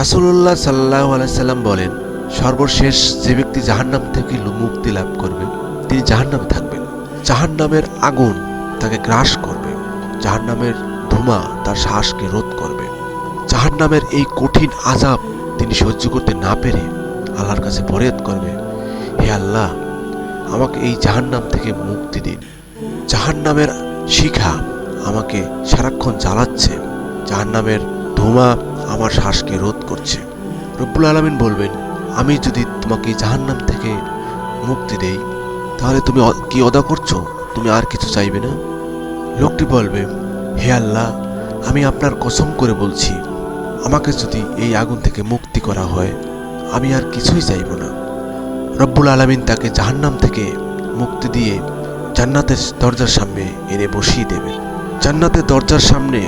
রাসুল্লাহ সাল্লাহ আলাইসাল্লাম বলেন, সর্বশেষ যে ব্যক্তি জাহান্নাম থেকে মুক্তি লাভ করবে, তিনি জাহান্নামে থাকবেন জাহান্নামের আগুন তাকে গ্রাস করবে, জাহান্নামের ধোঁয়া তার শ্বাসকে রোধ করবে। জাহান্নামের এই কঠিন আজাব তিনি সহ্য করতে না পেরে আল্লাহর কাছে ফরিয়াদ করবে, হে আল্লাহ, আমাকে এই জাহান্নাম থেকে মুক্তি দিন। জাহান্নামের শিখা আমাকে সারাক্ষণ জ্বালাচ্ছে। জাহান্নামের ধোঁয়া আমার শ্বাসকে রোধ করছে। রব্বুল আলমিন বলবেন, আমি যদি তোমাকে জাহান্নাম থেকে মুক্তি দেই, তাহলে তুমি কি অদা করছ? তুমি আর কিছু চাইবে না? লোকটি বলবে, হে আল্লাহ, আমি আপনার কসম করে বলছি, আমাকে যদি এই আগুন থেকে মুক্তি করা হয়, আমি আর কিছুই চাইব না। রব্বুল আলমিন তাকে জাহান্নাম থেকে মুক্তি দিয়ে জান্নাতের দরজার সামনে এনে বসিয়ে দেবে জান্নাতের দরজার সামনে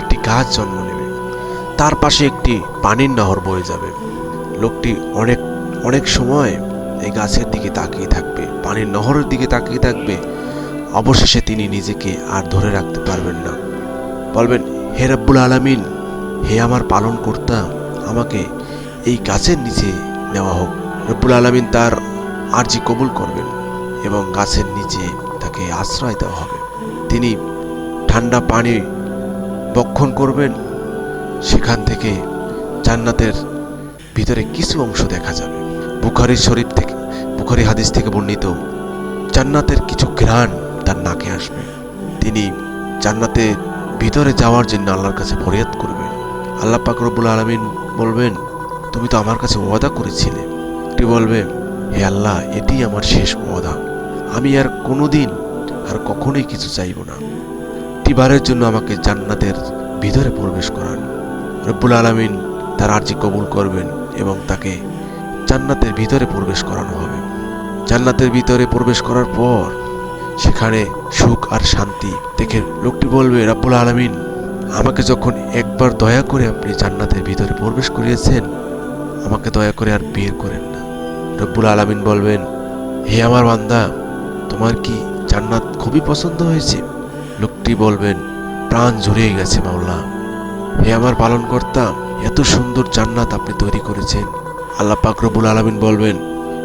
একটি গাছ জন্ম তার পাশে একটি পানির নহর বয়ে যাবে। লোকটি অনেক অনেক সময় এই গাছের দিকে তাকিয়ে থাকবে, পানির নহরের দিকে তাকিয়ে থাকবে। অবশেষে তিনি নিজেকে আর ধরে রাখতে পারবেন না। বলবেন, হে রব্বুল আলামিন, হে আমার পালন কর্তা আমাকে এই গাছের নিচে নেওয়া হোক। রব্বুল আলামিন তার আর্জি কবুল করবেন এবং গাছের নিচে তাকে আশ্রয় দেওয়া হবে। তিনি ঠান্ডা পানি বক্ষণ করবেন সেখান থেকে জান্নাতের ভিতরে কিছু অংশ দেখা যাবে। বুখারি শরীফ থেকে, বুখারি হাদিস থেকে বর্ণিত, জান্নাতের কিছু ঘ্রাণ তার নাকে আসবে। তিনি জান্নাতে ভিতরে যাওয়ার জন্য আল্লাহর কাছে ফরিয়াদ করবেন। আল্লাহ পাক রব্বুল আলমিন বলবেন, তুমি তো আমার কাছে ওয়াদা করেছিলে। এটি বলবে, হে আল্লাহ, এটি আমার শেষ ওয়াদা। আমি আর কোনোদিন আর কখনোই কিছু চাইব না। এটিবারের জন্য আমাকে জান্নাতের ভিতরে প্রবেশ করান রব্বুল আলমিন তার আর্জি কবুল করবেন এবং তাকে জান্নাতের ভিতরে প্রবেশ করানো হবে। জান্নাতের ভিতরে প্রবেশ করার পর সেখানে সুখ আর শান্তি দেখে লোকটি বলবে, রাব্বুল আলমিন, আমাকে যখন একবার দয়া করে আপনি জান্নাতের ভিতরে প্রবেশ করিয়েছেন, আমাকে দয়া করে আর বের করেন না। রব্বুল আলমিন বলবেন, হে আমার বান্দা, তোমার কি জান্নাত খুবই পছন্দ হয়েছে? লোকটি বলবেন, প্রাণ জুড়িয়ে গেছে মাওলা। হে আমার পালন কর্তা এত সুন্দর জান্নাত আপনি তৈরি করেছেন। আল্লাহ পাকরবুল আলমিন বলবেন,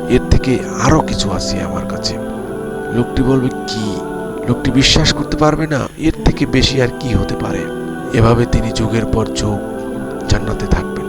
এর থেকে আরও কিছু আছে আমার কাছে। লোকটি বলবে, কি? লোকটি বিশ্বাস করতে পারবে না, এর থেকে বেশি আর কি হতে পারে? এভাবে তিনি যুগের পর যুগ জান্নাতে থাকবেন।